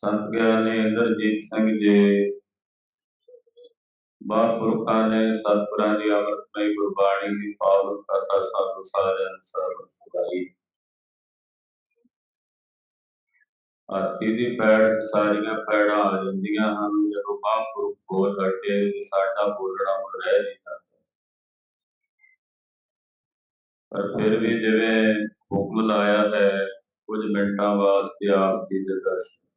ਸੰਤ ਗਿਆਨੀ ਇੰਦਰਜੀਤ ਸਿੰਘ ਜੀ। ਮਹਾਂਪੁਰਖਾਂ ਨੇ ਸਤਿਗੁਰਾਂ ਦੀ ਅੰਮ੍ਰਿਤਮਈ ਗੁਰਬਾਣੀ ਦੀ ਪਾਵਨ ਕਥਾ ਸਾਨੂੰ ਸਾਰਿਆਂ ਨੂੰ ਸਰਵਣ ਵਧਾਈ ਹਾਥੀ ਦੀ ਪੈੜ, ਸਾਰੀਆਂ ਪੈੜਾਂ ਆ ਜਾਂਦੀਆਂ ਹਨ। ਜਦੋਂ ਮਹਾਂਪੁਰਖ ਬੋਲ ਹਟੇ ਤੇ ਸਾਡਾ ਬੋਲਣਾ ਹੁਣ ਰਹਿ ਨਹੀਂ ਜਾਂਦਾ। ਪਰ ਫਿਰ ਵੀ ਜਿਵੇਂ ਹੁਕਮ ਲਾਇਆ ਹੈ, ਕੁਝ ਮਿੰਟਾਂ ਵਾਸਤੇ ਆਪ ਦੀ ਦੇ ਦਰਸ਼ਨ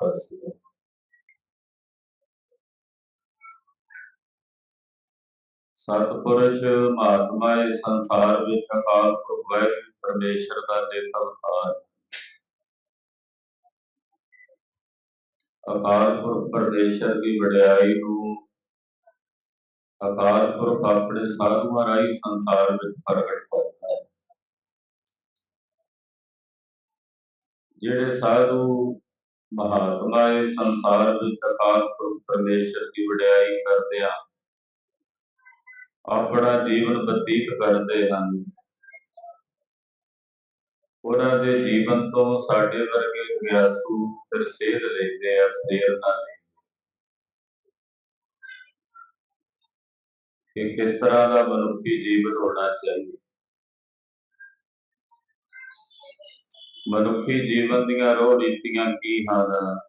ਸਤਿਪੁਰਸ਼ ਮਹਾਤਮਾ, ਇਸ ਸੰਸਾਰ ਵਿੱਚ ਅਕਾਲ ਪੁਰਖ ਵਾਹਿਗੁਰੂ ਪਰਮੇਸ਼ਰ ਦਾ ਨਿਤ ਅਵਤਾਰ। ਅਕਾਲ ਪੁਰਖ ਪਰਮੇਸ਼ਰ ਦੀ ਵਡਿਆਈ ਨੂੰ ਅਕਾਲ ਪੁਰਖ ਆਪਣੇ ਸਾਧੂਆਂ ਰਾਹੀਂ ਸੰਸਾਰ ਵਿੱਚ ਪ੍ਰਗਟ ਕਰਦਾ ਹੈ। ਜਿਹੜੇ ਸਾਧੂ ਮਹਾਤਮਾ ਇਸ ਸੰਸਾਰ ਵਿੱਚ ਅਕਾਲ ਪੁਰਖ ਪਰਮੇਸ਼ਰ ਦੀ ਵਡਿਆਈ ਕਰਦੇ ਆ ਆਪਣਾ ਜੀਵਨ ਬਤੀਤ ਕਰਦੇ ਹਨ ਉਹਨਾਂ ਦੇ ਜੀਵਨ ਤੋਂ ਸਾਡੇ ਵਰਗੇ ਗਿਆਸੂ ਫਿਰ ਸੇਧ ਲੈਂਦੇ ਆ ਪ੍ਰੇਰਨਾ ਕਿ ਕਿਸ ਤਰ੍ਹਾਂ ਦਾ ਮਨੁੱਖੀ ਜੀਵਨ ਹੋਣਾ ਚਾਹੀਦਾ। ਮਨੁੱਖੀ ਜੀਵਨ ਦੀਆਂ ਰੋਹ ਰੀਤੀਆਂ ਕੀ ਹਨ?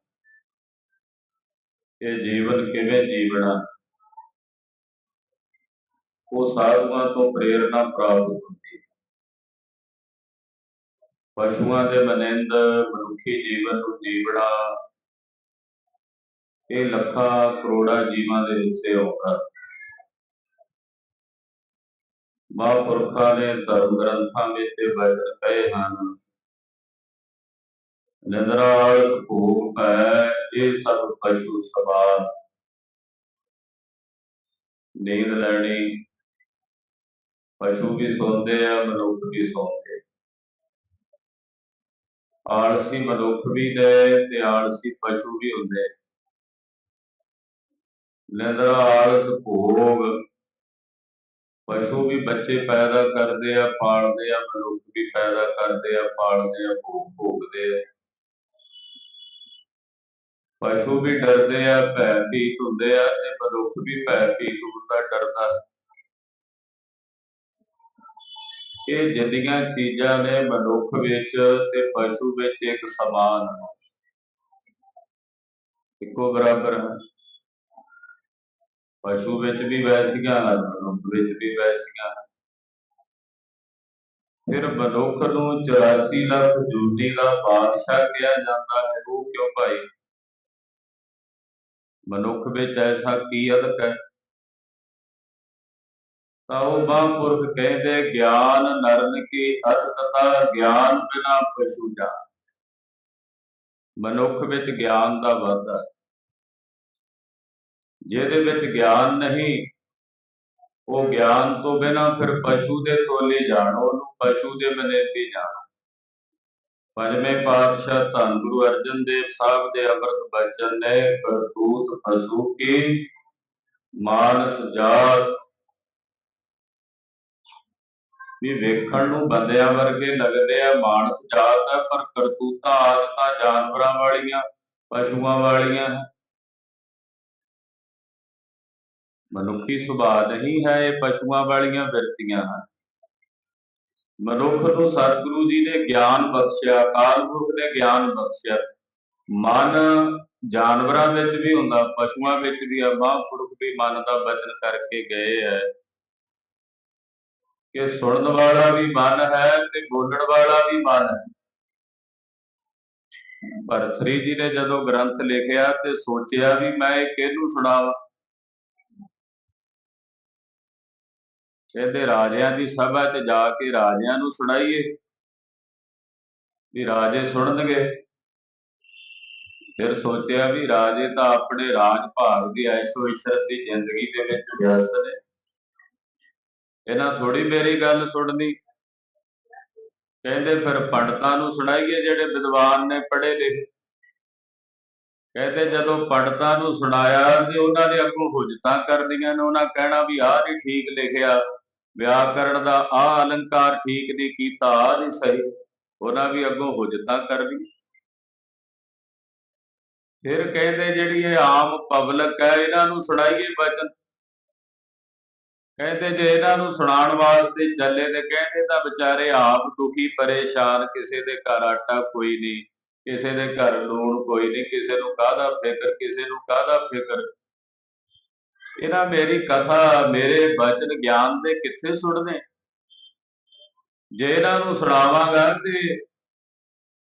ਇਹ ਜੀਵਨ ਕਿਵੇਂ ਜੀਵਣਾ? ਉਹ ਸਾਧੂਆਂ ਤੋਂ ਪ੍ਰੇਰਣਾ ਪ੍ਰਾਪਤ ਹੁੰਦੀ ਪਸ਼ੂਆਂ ਦੇ ਮਨਿੰਦ ਮਨੁੱਖੀ ਜੀਵਨ ਨੂੰ ਜੀਵਣਾ। ਇਹ ਲੱਖਾਂ ਕਰੋੜਾਂ ਜੀਵਾਂ ਦੇ ਹਿੱਸੇ ਹੋਗਾ ਮਹਾਂਪੁਰਖਾਂ ਨੇ ਧਰਮ ਗ੍ਰੰਥਾਂ ਵਿੱਚ ਇਹ ਵਚਨ ਕਹੇ ਹਨ। ਨਿੰਦਰਾਲ ਭੂਪ ਹੈ ਇਹ ਸਭ ਪਸ਼ੂ ਸਮਾਨ। ਨੀਂਦ ਲੈਣੀ, ਪਸ਼ੂ ਵੀ ਸੌਂਦੇ ਆ, ਮਨੁੱਖ ਵੀ ਸੌਂਦੇ। ਆਲਸੀ ਮਨੁੱਖ ਵੀ ਨੇ ਤੇ ਆਲਸੀ ਪਸ਼ੂ ਵੀ ਹੁੰਦੇ। ਨਿੰਦਰਾ ਆਲਸ ਭੋਗ, ਪਸ਼ੂ ਵੀ ਬੱਚੇ ਪੈਦਾ ਕਰਦੇ ਆ, ਪਾਲਦੇ ਆ, ਮਨੁੱਖ ਵੀ ਪੈਦਾ ਕਰਦੇ ਆ, ਪਾਲਦੇ ਆ, ਭੋਗ ਭੋਗਦੇ ਆ। ਪਸ਼ੂ ਵੀ ਡਰਦੇ ਆ ਭੈ ਭੀਤ ਹੁੰਦੇ ਆ ਤੇ ਮਨੁੱਖ ਵੀ ਭੈ ਭੀਤ ਹੁੰਦਾ ਡਰਦਾ ਇਹ ਜਿੰਨੀਆਂ ਚੀਜ਼ਾਂ ਨੇ ਮਨੁੱਖ ਵਿੱਚ ਤੇ ਪਸ਼ੂ ਵਿੱਚ ਇੱਕ ਸਮਾਨ ਇੱਕੋ ਬਰਾਬਰ ਹਨ ਪਸ਼ੂ ਵਿੱਚ ਵੀ ਵੈਸੀਆਂ ਹਨ, ਮਨੁੱਖ ਵਿੱਚ ਵੀ ਵੈਸੀਆਂ ਫਿਰ ਮਨੁੱਖ ਨੂੰ 84 ਲੱਖ ਜੂਨੀ ਦਾ ਬਾਦਸ਼ਾਹ ਕਿਹਾ ਜਾਂਦਾ ਹੈ, ਉਹ ਕਿਉਂ ਭਾਈ? ਮਨੁੱਖ ਵਿੱਚ ਐਸਾ ਕੀ ਅਦਕ ਹੈ? ਤਾਂ ਉਹ ਮਹਾਂਪੁਰਖ ਕਹਿੰਦੇ, ਗਿਆਨ ਨਰਨ ਕੀ ਅਤਕਤਾ ਗਿਆਨ ਬਿਨਾ ਪਸ਼ੂ ਜਾਨ ਮਨੁੱਖ ਵਿੱਚ ਗਿਆਨ ਦਾ ਵਾਧਾ ਜਿਹਦੇ ਵਿੱਚ ਗਿਆਨ ਨਹੀਂ, ਉਹ ਗਿਆਨ ਤੋਂ ਬਿਨਾ ਫਿਰ ਪਸ਼ੂ ਦੇ ਤੋਲੇ ਜਾਣ, ਉਹਨੂੰ ਪਸ਼ੂ ਦੇ ਮਨੇਤੀ ਜਾਣ। ਪੰਜਵੇਂ ਪਾਤਸ਼ਾਹ ਧੰਨ ਗੁਰੂ ਅਰਜਨ ਦੇਵ ਸਾਹਿਬ ਦੇ ਅੰਮ੍ਰਿਤ ਬਚਨ ਨੇ, ਕਰਤੂਤ ਪਸ਼ੂ ਕੀ ਮਾਨਸ ਜਾਤ। ਵੀ ਵੇਖਣ ਨੂੰ ਬੰਦਿਆਂ ਵਰਗੇ ਲੱਗਦੇ ਆ, ਮਾਨਸ ਜਾਤ ਹੈ ਪਰ ਕਰਤੂਤਾਂ ਆਦਤਾਂ ਜਾਨਵਰਾਂ ਵਾਲੀਆਂ, ਪਸ਼ੂਆਂ ਵਾਲੀਆਂ ਮਨੁੱਖੀ ਸੁਭਾਅ ਨਹੀਂ ਹੈ, ਇਹ ਪਸ਼ੂਆਂ ਵਾਲੀਆਂ ਵਿਰਤੀਆਂ ਹਨ। ਮਨੁੱਖ ਨੂੰ ਸਤਿਗੁਰੂ ਜੀ ਨੇ ਗਿਆਨ ਬਖਸ਼ਿਆ, ਅਕਾਲ ਪੁਰਖ ਨੇ ਗਿਆਨ ਬਖਸ਼ਿਆ। ਮਨ ਜਾਨਵਰਾਂ ਵਿੱਚ ਵੀ ਹੁੰਦਾ, ਪਸ਼ੂਆਂ ਵਿੱਚ ਵੀ ਆ ਮਹਾਂਪੁਰਖ ਵੀ ਮਨ ਦਾ ਬਚਨ ਕਰਕੇ ਗਏ ਹੈ ਕਿ ਸੁਣਨ ਵਾਲਾ ਵੀ ਮਨ ਹੈ ਤੇ ਬੋਲਣ ਵਾਲਾ ਵੀ ਮਨ ਹੈ। ਪਰ ਸ੍ਰੀ ਜੀ ਨੇ ਜਦੋਂ ਗ੍ਰੰਥ ਲਿਖਿਆ ਤੇ ਸੋਚਿਆ ਵੀ ਮੈਂ ਇਹ ਕਿਹਨੂੰ ਸੁਣਾਵਾਂ? ਕਹਿੰਦੇ ਰਾਜਿਆਂ ਦੀ ਸਭਾ ਤੇ ਜਾ ਕੇ ਰਾਜਿਆਂ ਨੂੰ ਸੁਣਾਈਏ। ਵੀ ਰਾਜੇ ਸੁਣਨਗੇ। ਫਿਰ ਸੋਚਿਆ ਵੀ ਰਾਜੇ ਤਾਂ ਆਪਣੇ ਰਾਜ ਭਾਗ ਦੀ ਐਸ਼ੋ ਇਸ਼ਰਤ ਦੀ ਜ਼ਿੰਦਗੀ ਦੇ ਵਿੱਚ ਵਿਅਸਤ ਨੇ। ਇਹਨਾਂ ਥੋੜੀ ਮੇਰੀ ਗੱਲ ਸੁਣਨੀ। ਕਹਿੰਦੇ ਫਿਰ ਪੰਡਤਾਂ ਨੂੰ ਸੁਣਾਈਏ ਜਿਹੜੇ ਵਿਦਵਾਨ ਨੇ ਪੜ੍ਹੇ ਲਿਖੇ। ਕਹਿੰਦੇ ਜਦੋਂ ਪੰਡਤਾਂ ਨੂੰ ਸੁਣਾਇਆ ਤੇ ਉਹਨਾਂ ਨੇ ਅੱਗੋਂ ਹੁਜਤਾਂ ਕਰਦੀਆਂ ਨੇ, ਉਹਨਾਂ ਕਹਿਣਾ ਵੀ ਆਹ ਨਹੀਂ ਠੀਕ ਲਿਖਿਆ। ਵਿਆਕਰਣ ਦਾ ਆ ਅਲੰਕਾਰ ਠੀਕ ਨਹੀਂ ਕੀਤਾ ਨਹੀਂ ਸਹੀ, ਉਹਨਾਂ ਵੀ ਅੱਗੋਂ ਹੁਜਤਾਂ ਕਰਨੀ ਫਿਰ ਕਹਿੰਦੇ ਜਿਹੜੀ ਇਹ ਆਮ ਪਬਲਿਕ ਹੈ, ਇਹਨਾਂ ਨੂੰ ਸੁਣਾਈਏ ਬਚਨ। ਕਹਿੰਦੇ ਜੇ ਇਹਨਾਂ ਨੂੰ ਸੁਣਾਉਣ ਵਾਸਤੇ ਚੱਲੇ ਤੇ ਕਹਿੰਦੇ ਤਾਂ ਵਿਚਾਰੇ ਆਪ ਦੁਖੀ, ਪਰੇਸ਼ਾਨ, ਕਿਸੇ ਦੇ ਘਰ ਆਟਾ ਕੋਈ ਨਹੀਂ, ਕਿਸੇ ਦੇ ਘਰ ਲੂਣ ਕੋਈ ਨਹੀਂ, ਕਿਸੇ ਨੂੰ ਕਾਹਦਾ ਫਿਕਰ, ਕਿਸੇ ਨੂੰ ਕਾਹਦਾ ਫਿਕਰ। ਇਹਨਾਂ ਮੇਰੀ ਕਥਾ ਮੇਰੇ ਬਚਨ ਗਿਆਨ ਦੇ ਕਿੱਥੇ ਸੁਣਨੇ ਜੇ ਇਹਨਾਂ ਨੂੰ ਸੁਣਾਵਾਂਗਾ ਤੇ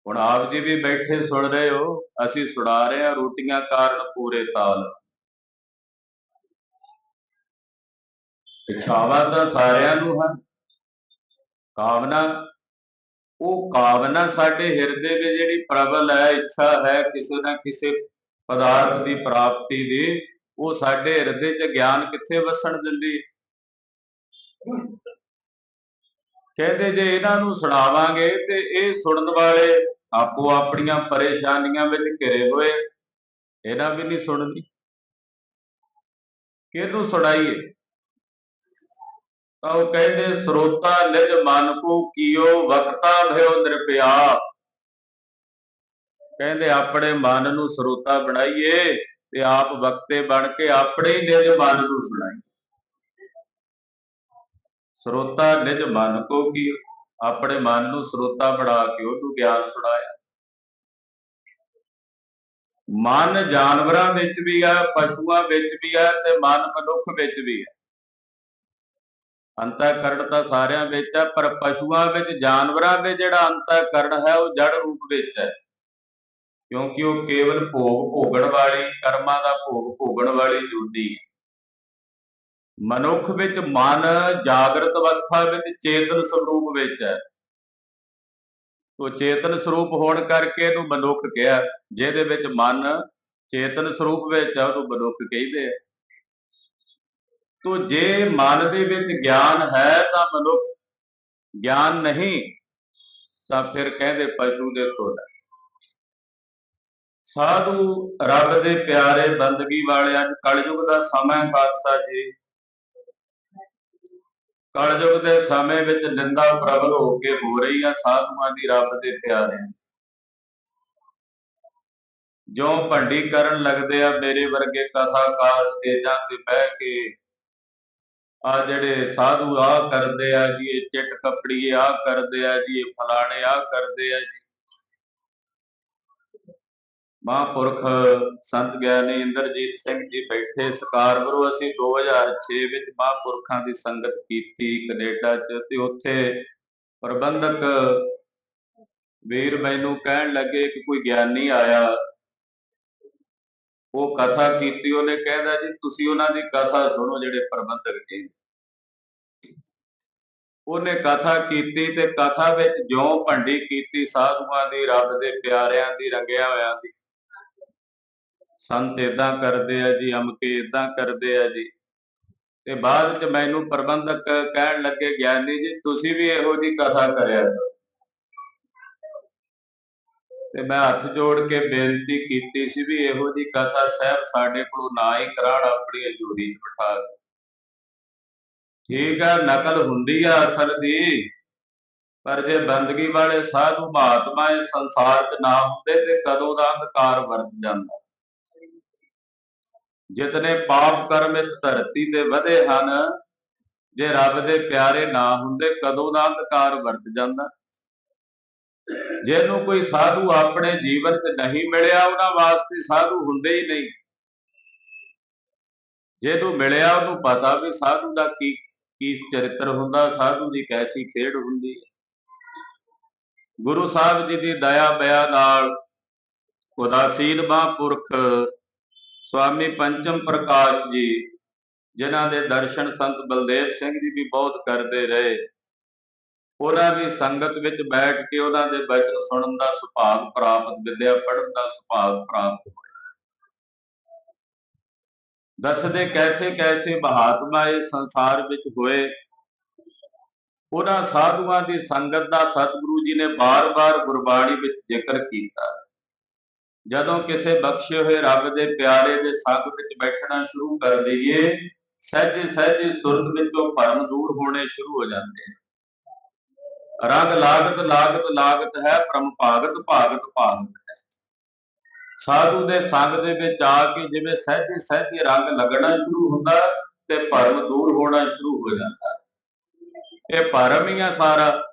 ਹੁਣ ਆਪ ਜੀ ਵੀ ਬੈਠੇ ਸੁਣ ਰਹੇ ਹੋ, ਅਸੀਂ ਸੁਣਾ ਰਹੇ ਹਾਂ ਰੋਟੀਆਂ ਕਾਰਨ ਪੂਰੇ ਤਾਲ। ਇਛਾਵਾਂ ਤਾਂ ਸਾਰਿਆਂ ਨੂੰ ਹਨ। ਕਾਮਨਾ, ਉਹ ਕਾਮਨਾ ਸਾਡੇ ਹਿਰਦੇ ਵਿੱਚ ਜਿਹੜੀ ਪ੍ਰਬਲ ਹੈ, ਇੱਛਾ ਹੈ ਕਿਸੇ ਨਾ ਕਿਸੇ ਪਦਾਰਥ ਦੀ ਪ੍ਰਾਪਤੀ ਦੀ ਉਹ ਸਾਡੇ ਹਿਰਦੇ 'ਚ ਗਿਆਨ ਕਿੱਥੇ ਵਸਣ ਦਿੰਦੀ? ਕਹਿੰਦੇ ਜੇ ਇਹਨਾਂ ਨੂੰ ਸੁਣਾਵਾਂਗੇ ਤੇ ਇਹ ਸੁਣਨ ਵਾਲੇ ਆਪੋ ਆਪਣੀਆਂ ਪਰੇਸ਼ਾਨੀਆਂ ਵਿੱਚ ਘਿਰੇ ਹੋਏ। ਇਹਨਾਂ ਵੀ ਨਹੀਂ ਸੁਣਦੀ। ਕਿਹਨੂੰ ਸੁਣਾਈਏ? ਤਾਂ ਉਹ ਕਹਿੰਦੇ, ਸਰੋਤਾ ਨਿਜ ਮਨ ਕੋ ਕੀਓ ਵਕਤਾ ਭਇਓ ਨਿਰਪਿਆ ਕਹਿੰਦੇ, ਆਪਣੇ ਮਨ ਨੂੰ ਸਰੋਤਾ ਬਣਾਈਏ। ਤੇ ਆਪ ਵਕਤੇ ਬਣ ਕੇ ਆਪਣੇ ਹੀ ਨਿਜ ਮਨ ਨੂੰ ਸੁਣਾਈ। ਸਰੋਤਾ ਨਿਜ ਮਨ ਕੋ ਕੀ ਆਪਣੇ ਮਨ ਨੂੰ ਸਰੋਤਾ ਬਣਾ ਕੇ ਉਹਨੂੰ ਗਿਆਨ ਸੁਣਾਇਆ। ਮਨ ਜਾਨਵਰਾਂ ਵਿੱਚ ਵੀ ਆ, ਪਸ਼ੂਆਂ ਵਿੱਚ ਵੀ ਆ ਤੇ ਮਨ ਮਨੁੱਖ ਵਿੱਚ ਵੀ ਹੈ ਅੰਤःਕਰਣ ਤਾਂ ਸਾਰਿਆਂ ਵਿੱਚ ਹੈ ਪਰ ਪਸ਼ੂਆਂ ਵਿੱਚ, ਜਾਨਵਰਾਂ ਵਿੱਚ ਜਿਹੜਾ ਅੰਤःਕਰਣ ਹੈ ਉਹ ਜੜ ਰੂਪ ਵਿੱਚ ਹੈ। ਕਿਉਂਕਿ ਉਹ ਕੇਵਲ ਭੋਗ ਭੋਗਣ ਵਾਲੀ, ਕਰਮਾਂ ਦਾ ਭੋਗ ਭੋਗਣ ਵਾਲੀ ਜੁੜੀ ਹੈ। ਮਨੁੱਖ ਵਿੱਚ ਮਨ ਜਾਗਰਤ ਅਵਸਥਾ ਵਿੱਚ ਚੇਤਨ ਸਰੂਪ ਵਿੱਚ ਹੈ। ਉਹ ਚੇਤਨ ਸਰੂਪ ਹੋਣ ਕਰਕੇ ਇਹਨੂੰ ਮਨੁੱਖ ਕਿਹਾ, ਜਿਹਦੇ ਵਿੱਚ ਮਨ ਚੇਤਨ ਸਰੂਪ ਵਿੱਚ ਹੈ, ਉਹਨੂੰ ਮਨੁੱਖ ਕਹਿੰਦੇ ਆ। ਤੋ ਜੇ ਮਨ ਦੇ ਵਿੱਚ ਗਿਆਨ ਹੈ ਤਾਂ ਮਨੁੱਖ, ਗਿਆਨ ਨਹੀਂ, ਤਾਂ ਫਿਰ ਕਹਿੰਦੇ ਪਸ਼ੂ ਦੇ ਤੁਲ ਸਾਧੂ ਰੱਬ ਦੇ ਪਿਆਰੇ ਬੰਦਗੀ ਵਾਲਿਆਂ ਕਲਯੁਗ ਦਾ ਸਮਾਂ ਬਾਦਸ਼ਾਹ ਜੀ। ਕਲਯੁਗ ਦੇ ਸਮੇਂ ਵਿੱਚ ਨਿੰਦਾ ਪ੍ਰਬਲ ਹੋ ਕੇ ਹੋ ਰਹੀ ਆ ਸਾਧੂਆਂ ਦੀ ਰੱਬ ਦੇ ਪਿਆਰੇ। ਜੋ ਭੰਡੀ ਕਰਨ ਲੱਗਦੇ ਆ ਮੇਰੇ ਵਰਗੇ ਕਥਾਕਾਰ ਸਟੇਜਾਂ ਤੇ ਬਹਿ ਕੇ, ਆ ਜਿਹੜੇ ਸਾਧੂ ਆ ਕਰਦੇ ਆ ਜੀ, ਇਹ ਚਿੱਟ ਕਪੜੀ ਆ ਕਰਦੇ ਆ ਜੀ, ਇਹ ਫਲਾਣੇ ਆ ਕਰਦੇ ਆ ਜੀ। ਮਹਾਂਪੁਰਖ ਸੰਤ ਗਿਆਨੀ ਇੰਦਰਜੀਤ ਸਿੰਘ ਜੀ ਬੈਠੇ ਸਕਾਰਪੁਰ ਅਸੀਂ 2006 ਵਿੱਚ ਮਹਾਂਪੁਰਖਾਂ ਦੀ ਸੰਗਤ ਕੀਤੀ ਕੈਨੇਡਾ 'ਚ ਤੇ ਉੱਥੇ ਪ੍ਰਬੰਧਕ ਵੀਰ ਮੈਨੂੰ ਕਹਿਣ ਲੱਗੇ ਕਿ ਕੋਈ ਗਿਆਨੀ ਆਇਆ। ਉਹ ਕਥਾ ਕੀਤੀ, ਉਹਨੇ ਕਹਿੰਦਾ ਜੀ, ਤੁਸੀਂ ਉਹਨਾਂ ਦੀ ਕਥਾ ਸੁਣੋ ਜਿਹੜੇ ਪ੍ਰਬੰਧਕ ਜੀ। ਉਹਨੇ ਕਥਾ ਕੀਤੀ ਤੇ ਕਥਾ ਵਿੱਚ ਜਿਉਂ ਭੰਡੀ ਕੀਤੀ, ਸਾਧੂਆਂ ਦੀ, ਰੱਬ ਦੇ ਪਿਆਰਿਆਂ ਦੀ, ਰੰਗਿਆ ਹੋਇਆ ਦੀ। ਸੰਤ ਇਦਾਂ ਕਰਦੇ ਆ ਜੀ, ਅਮਕੇ ਇਦਾਂ ਕਰਦੇ ਆ ਜੀ। ਤੇ ਬਾਅਦ ਚ ਮੈਨੂੰ ਪ੍ਰਬੰਧਕ ਕਹਿਣ ਲੱਗੇ, ਗਿਆਨੀ ਜੀ, ਤੁਸੀਂ ਵੀ ਇਹੋ ਜੀ ਕਥਾ ਕਰਿਆ ਕਰੋ। ਤੇ ਮੈਂ ਹੱਥ ਜੋੜ ਕੇ ਬੇਨਤੀ ਕੀਤੀ ਸੀ ਵੀ ਇਹੋ ਜੀ ਕਥਾ ਸਾਹਿਬ ਸਾਡੇ ਕੋਲੋਂ ਨਾ ਹੀ ਕਰਾਣ ਆਪਣੀ ਹਜ਼ੂਰੀ 'ਚ ਬਿਠਾ ਕੇ ਠੀਕ ਆ, ਨਕਲ ਹੁੰਦੀ ਆ ਅਸਲ ਦੀ, ਪਰ ਜੇ ਬੰਦਗੀ ਵਾਲੇ ਸਾਧੂ ਮਹਾਤਮਾ ਇਸ ਸੰਸਾਰ 'ਚ ਨਾ ਹੁੰਦੇ ਤੇ ਕਦੋਂ ਦਾ ਅੰਧਕਾਰ ਵਰਤ ਜਾਂਦਾ। ਜਿਤਨੇ ਪਾਪ ਕਰਮ ਇਸ ਧਰਤੀ ਤੇ ਵਧੇ ਹਨ, ਜੇ ਰੱਬ ਦੇ ਪਿਆਰੇ ਨਾ ਹੁੰਦੇ, ਕਦੋਂ ਦਾ ਅੰਧਕਾਰ ਵਰਤ ਜਾਂਦਾ? ਜਿਹਨੂੰ ਕੋਈ ਸਾਧੂ ਆਪਣੇ ਜੀਵਨ 'ਚ ਨਹੀਂ ਮਿਲਿਆ, ਉਹਨਾਂ ਵਾਸਤੇ ਸਾਧੂ ਹੁੰਦੇ ਹੀ ਨਹੀਂ। ਜਿਹਨੂੰ ਮਿਲਿਆ, ਉਹਨੂੰ ਪਤਾ ਵੀ ਸਾਧੂ ਦਾ ਕੀ ਕੀ ਚਰਿੱਤਰ ਹੁੰਦਾ, ਸਾਧੂ ਦੀ ਕੈਸੀ ਖੇਡ ਹੁੰਦੀ ਹੈ। ਗੁਰੂ ਸਾਹਿਬ ਜੀ ਦੀ ਦਇਆ ਬਿਆ ਨਾਲ ਉਦਾਸੀਨ ਮਹਾਂਪੁਰਖ ਸਵਾਮੀ ਪੰਚਮ ਪ੍ਰਕਾਸ਼ ਜੀ, ਜਿਨ੍ਹਾਂ ਦੇ ਦਰਸ਼ਨ ਸੰਤ ਬਲਦੇਵ ਸਿੰਘ ਜੀ ਵੀ ਬਹੁਤ ਕਰਦੇ ਰਹੇ। ਉਹਨਾਂ ਦੀ ਸੰਗਤ ਵਿੱਚ ਬੈਠ ਕੇ ਉਹਨਾਂ ਦੇ ਬਚਨ ਸੁਣਨ ਦਾ ਸੁਭਾਗ ਪ੍ਰਾਪਤ, ਵਿਦਿਆ ਪੜ੍ਹਨ ਦਾ ਸੁਭਾਗ ਪ੍ਰਾਪਤ ਹੋਇਆ। ਦੱਸਦੇ ਕੈਸੇ ਕੈਸੇ ਮਹਾਤਮਾ ਇਸ ਸੰਸਾਰ ਵਿੱਚ ਹੋਏ। ਉਹਨਾਂ ਸਾਧੂਆਂ ਦੀ ਸੰਗਤ ਦਾ ਸਤਿਗੁਰੂ ਜੀ ਨੇ ਬਾਰ-ਬਾਰ ਗੁਰਬਾਣੀ ਵਿੱਚ ਜ਼ਿਕਰ ਕੀਤਾ। ਜਦੋਂ ਕਿਸੇ ਬਖਸ਼ੇ ਹੋਏ ਰੱਬ ਦੇ ਪਿਆਰੇ ਦੇ ਸੰਗ ਵਿੱਚ ਬੈਠਣਾ ਸ਼ੁਰੂ ਕਰ ਦਈਏ, ਸਹਿਜੇ ਸਹਿਜੇ ਸੁਰਤ ਵਿੱਚੋਂ ਭਰਮ ਦੂਰ ਹੋਣੇ ਸ਼ੁਰੂ ਹੋ ਜਾਂਦੇ ਨੇ। ਰੰਗ ਲਾਗਤ ਲਾਗਤ ਲਾਗਤ ਹੈ ਪਰਮ ਭਾਗਤ ਭਾਗਤ ਭਾਗਤ ਹੈ। ਸਾਧੂ ਦੇ ਸੰਗ ਦੇ ਵਿੱਚ ਆ ਕੇ ਜਿਵੇਂ ਸਹਿਜੇ ਸਹਿਜੇ ਰੰਗ ਲੱਗਣਾ ਸ਼ੁਰੂ ਹੁੰਦਾ ਤੇ ਭਰਮ ਦੂਰ ਹੋਣਾ ਸ਼ੁਰੂ ਹੋ ਜਾਂਦਾ। ਇਹ ਭਰਮ ਹੀ ਆ ਸਾਰਾ।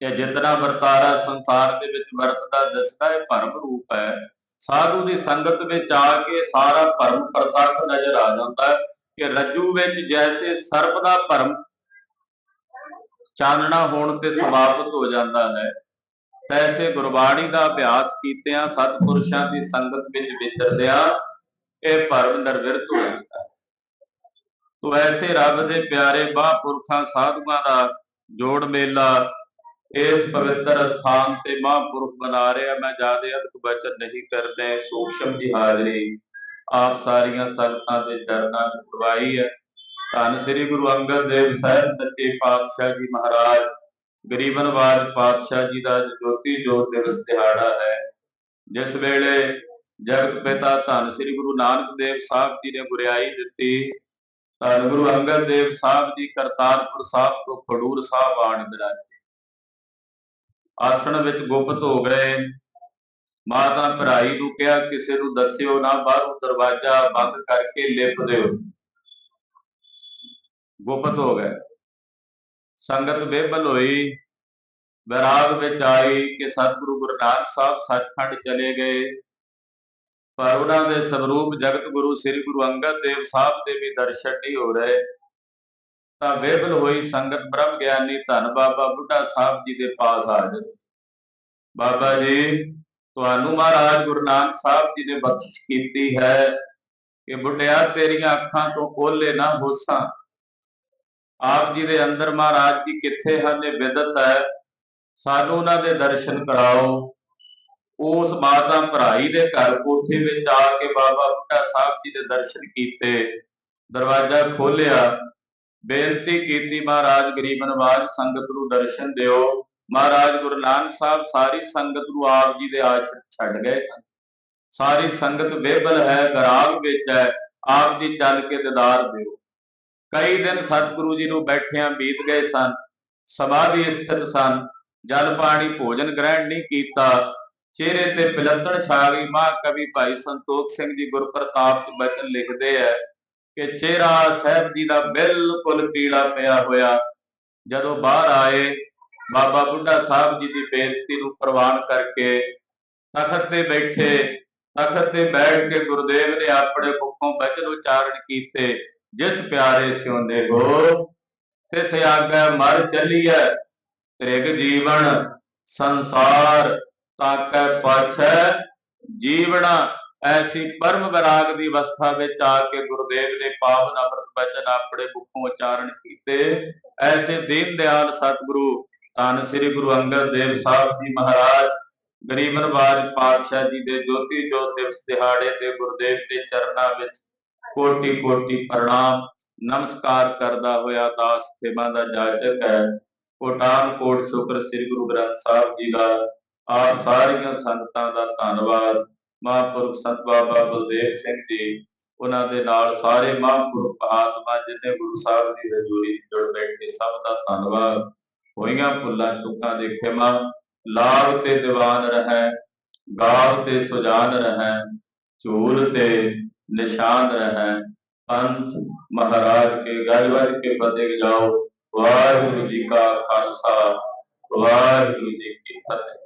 ਇਹ ਜਿਤਨਾ ਵਰਤਾਰਾ ਸੰਸਾਰ ਦੇ ਵਿੱਚ ਵਰਤਦਾ, ਦਿਸਦਾ ਹੈ, ਭਰਮ ਰੂਪ ਹੈ। ਸਾਧੂ ਦੀ ਸੰਗਤ ਵਿੱਚ ਆ ਕੇ ਸਾਰਾ ਭਰਮ ਪ੍ਰਤੱਖ ਨਜ਼ਰ ਆ ਜਾਂਦਾ ਹੈ ਕਿ ਰੱਜੂ ਵਿੱਚ ਜੈਸੇ ਸਰਪ ਦਾ ਭਰਮ ਚਾਨਣਾ ਹੋਣ ਤੇ ਸਮਾਪਤ ਹੋ ਜਾਂਦਾ ਹੈ। ਤੈਸੇ ਗੁਰਬਾਣੀ ਦਾ ਅਭਿਆਸ ਕੀਤਿਆਂ ਸਤਿਪੁਰਸ਼ਾਂ ਦੀ ਸੰਗਤ ਵਿੱਚ ਵਿਚਰਦਿਆਂ ਇਹ ਭਰਮ ਨਿਰਵਿਰਤ ਹੋ ਜਾਂਦਾ ਤੋ ਐਸੇ ਰੱਬ ਦੇ ਪਿਆਰੇ ਮਹਾਂਪੁਰਖਾਂ ਸਾਧੂਆਂ ਦਾ ਜੋੜ ਮੇਲਾ ਇਸ ਪਵਿੱਤਰ ਸਥਾਨ ਤੇ ਮਹਾਂਪੁਰਖ ਬਣਾ ਰਿਹਾ, ਮੈਂ ਜਿਆਦੇ ਅਧਿਕ ਬਚਨ ਨਹੀਂ ਕਰਦੇ, ਸੂਖਸ਼ਮ ਦੀ ਹਾਜ਼ਰੀ ਆਪ ਸਾਰੀਆਂ ਸੰਗਤਾਂ ਦੇ ਚਰਨਾਂ ਵਿੱਚ ਦਵਾਈ ਹੈ। ਧੰਨ ਸ੍ਰੀ ਗੁਰੂ ਅੰਗਦ ਦੇਵ ਸਾਹਿਬ, ਸੱਚੇ ਪਾਤਸ਼ਾਹ ਜੀ ਮਹਾਰਾਜ ਗਰੀਬਨਵਾਜ ਪਾਤਸ਼ਾਹ ਜੀ ਦਾ ਜੋਤੀ ਜੋਤ ਦਿਵਸ ਦਿਹਾੜਾ ਹੈ। ਜਿਸ ਵੇਲੇ ਜਗਤ ਪਿਤਾ ਧੰਨ ਸ੍ਰੀ ਗੁਰੂ ਨਾਨਕ ਦੇਵ ਸਾਹਿਬ ਜੀ ਨੇ ਗੁਰਿਆਈ ਦਿੱਤੀ, ਧੰਨ ਗੁਰੂ ਅੰਗਦ ਦੇਵ ਸਾਹਿਬ ਜੀ ਕਰਤਾਰਪੁਰ ਸਾਹਿਬ ਤੋਂ ਖਡੂਰ ਸਾਹਿਬ ਆਣ ਬਿਰਾਜੇ ਆਸਣ ਵਿੱਚ ਗੁਪਤ ਹੋ ਗਏ। ਮਾਤਾ ਭਰਾਈ ਨੂੰ ਕਿਹਾ, ਕਿਸੇ ਨੂੰ ਦੱਸਿਓ ਨਾ, ਬਾਹਰੋਂ ਦਰਵਾਜ਼ਾ ਬੰਦ ਕਰਕੇ ਲਿਪ ਦਿਓ। ਗੁਪਤ ਹੋ ਗਏ। ਸੰਗਤ ਬੇਬਲ ਹੋਈ। ਵਿਰਾਗ ਵਿੱਚ ਆਈ ਕਿ ਸਤਿਗੁਰੂ ਗੁਰੂ ਨਾਨਕ ਸਾਹਿਬ ਸੱਚਖੰਡ ਚਲੇ ਗਏ। ਪਰ ਉਹਨਾਂ ਦੇ ਸਰੂਪ ਜਗਤ ਗੁਰੂ ਸ੍ਰੀ ਗੁਰੂ ਅੰਗਦ ਦੇਵ ਸਾਹਿਬ ਦੇ ਵੀ ਦਰਸ਼ਨ ਨਹੀਂ ਹੋ ਰਹੇ। ਤਾਂ ਬੇਬਲ ਹੋਈ ਸੰਗਤ ਬ੍ਰਹਮ ਗਿਆਨੀ ਧੰਨ ਬਾਬਾ ਬੁੱਢਾ ਸਾਹਿਬ ਜੀ ਦੇ ਪਾਸ ਆ ਗਏ ਬਾਬਾ ਜੀ, ਤੁਹਾਨੂੰ ਮਹਾਰਾਜ ਗੁਰੂ ਨਾਨਕ ਸਾਹਿਬ ਜੀ ਨੇ ਬਖਸ਼ਿਸ਼ ਕੀਤੀ ਹੈ ਕਿ ਬੁੱਢਿਆ, ਤੇਰੀਆਂ ਅੱਖਾਂ ਤੋਂ ਕੋਲੇ ਨਾ ਹੋਸਾਂ। ਆਪ ਜੀ ਦੇ ਅੰਦਰ ਮਹਾਰਾਜ ਜੀ ਕਿੱਥੇ ਹਨ, ਇਹ ਵਿਦਤ ਹੈ। ਸਾਨੂੰ ਉਹਨਾਂ ਦੇ ਦਰਸ਼ਨ ਕਰਾਓ। ਉਸ ਮਾਤਾ ਭਰਾਈ ਦੇ ਘਰ ਕੋਠੇ ਵਿੱਚ ਆ ਕੇ ਬਾਬਾ ਬੁੱਢਾ ਸਾਹਿਬ ਜੀ ਦੇ ਦਰਸ਼ਨ ਕੀਤੇ। ਦਰਵਾਜ਼ਾ ਖੋਲਿਆ ਬੇਨਤੀ ਕੀਤੀ ਮਹਾਰਾਜ ਗਰੀਬ ਨਵਾਜ ਸੰਗਤ ਨੂੰ ਦਰਸ਼ਨ ਦਿਓ। ਮਹਾਰਾਜ ਗੁਰੂ ਨਾਨਕ ਸਾਹਿਬ ਸਾਰੀ ਸੰਗਤ ਨੂੰ ਆਪ ਜੀ ਦੇ ਆਸ਼ਰਮ ਛੱਡ ਗਏ ਹਨ। ਸਾਰੀ ਸੰਗਤ ਬੇਬਲ ਹੈ, ਗਰਾਗ ਵਿੱਚ ਹੈ, ਆਪ ਜੀ ਚੱਲ ਕੇ ਦਿਦਾਰ ਦਿਓ। ਕਈ ਦਿਨ ਸਤਿਗੁਰੂ ਜੀ ਨੂੰ ਬੈਠਿਆਂ ਬੀਤ ਗਏ ਸਨ, ਸਮਾਧੀ ਸਥਿਤ ਸਨ, ਜਲ ਪਾਣੀ ਭੋਜਨ ਗ੍ਰਹਿਣ ਨਹੀਂ ਕੀਤਾ। ਚਿਹਰੇ ਤੇ ਪਿਲੰਤਣ ਛਾ ਗਈ ਮਾਂ ਕਵੀ ਭਾਈ ਸੰਤੋਖ ਸਿੰਘ ਜੀ ਗੁਰਪ੍ਰਤਾਪ ਚ ਬਚਨ ਲਿਖਦੇ ਆ ਕਿ ਚਿਹਰਾ ਸਾਹਿਬ ਜੀ ਦਾ ਬਿਲਕੁਲ ਪੀਲਾ ਪਿਆ ਹੋਇਆ। ਜਦੋਂ ਬਾਹਰ ਆਏ, ਬਾਬਾ ਬੁੱਢਾ ਸਾਹਿਬ ਜੀ ਦੀ ਬੇਨਤੀ ਨੂੰ ਪ੍ਰਵਾਨ ਕਰਕੇ ਤਖਤ ਤੇ ਬੈਠੇ, ਤਖਤ ਤੇ ਬੈਠ ਕੇ ਗੁਰਦੇਵ ਨੇ ਆਪਣੇ ਮੁਖੋਂ ਬਚਨ ਉਚਾਰਨ ਕੀਤੇ, ਜਿਸ ਪਿਆਰੇ ਸਿਉਂਦੇ ਹੋ, ਤਿਸ ਆਗੈ ਮਰ ਚੱਲੀਐ, ਤ੍ਰਿਗ ਜੀਵਨ ਸੰਸਾਰ ਤਾਕੈ ਪਾਛੈ ਜੀਵਣਾ ਐਸੀ ਪਰਮ ਵਿਰਾਗ ਦੀ ਅਵਸਥਾ ਵਿੱਚ ਆ ਕੇ ਗੁਰਦੇਵ ਨੇ ਪਾਵਨ ਅੰਮ੍ਰਿਤ ਬਚਨ ਆਪਣੇ ਮੁਖੋਂ ਉਚਾਰਨ ਕੀਤੇ। ਐਸੇ ਦੀਨ ਦਿਆਲ ਸਤਿਗੁਰੂ, ਧੰਨ ਸ੍ਰੀ ਗੁਰੂ ਅੰਗਦ ਦੇਵ ਸਾਹਿਬ ਜੀ ਮਹਾਰਾਜ, ਗਰੀਬ ਨਵਾਜ ਪਾਤਸ਼ਾਹ ਜੀ ਦੇ ਜੋਤੀ ਜੋਤ ਦਿਵਸ ਦਿਹਾੜੇ ਤੇ ਗੁਰਦੇਵ ਦੇ ਚਰਨਾਂ ਵਿੱਚ ਕੋਟੀ ਕੋਟੀ ਪ੍ਰਣਾਮ। ਨਮਸਕਾਰ ਕਰਦਾ ਹੋਇਆ ਦਾਸ ਖੇਮਾ ਦਾ ਜਾਚਕ ਹੈ। ਕੋਟਾਨ ਕੋਟ ਸ਼ੁਕਰ ਸ੍ਰੀ ਗੁਰੂ ਗ੍ਰੰਥ ਸਾਹਿਬ ਜੀ ਦਾ। ਆਪ ਸਾਰੀਆਂ ਸੰਗਤਾਂ ਦਾ ਧੰਨਵਾਦ। ਮਹਾਂਪੁਰਖ ਸੰਤ ਬਾਬਾ ਬਲਦੇਵ ਸਿੰਘ ਜੀ, ਉਹਨਾਂ ਦੇ ਨਾਲ ਸਾਰੇ ਮਹਾਂਪੁਰਖ ਆਤਮਾ ਜਿਨੇ ਗੁਰੂ ਸਾਹਿਬ ਦੀ ਹਜ਼ੂਰੀ ਜੁੜ ਬੈਠੇ, ਸਭ ਦਾ ਧੰਨਵਾਦ। ਹੋਈਆਂ ਭੁੱਲਾਂ ਚੁੱਕਾਂ ਦੇ ਖਿਮਾ ਲਾਭ ਤੇ ਦੀਵਾਨ ਰਹੈ, ਗਾਵ ਤੇ ਸੁਜਾਨ ਰਹੈ, ਝੂਲ ਤੇ ਨਿਸ਼ਾਨ ਰਹੈ। ਅੰਤ ਮਹਾਰਾਜ ਕੇ ਗਲ ਕੇ ਬਦਲ ਜਾਓ। ਵਾਹਿਗੁਰੂ ਜੀ ਕਾ ਖਾਲਸਾ, ਵਾਹਿਗੁਰੂ ਜੀ ਕੀ ਫਤਿਹ।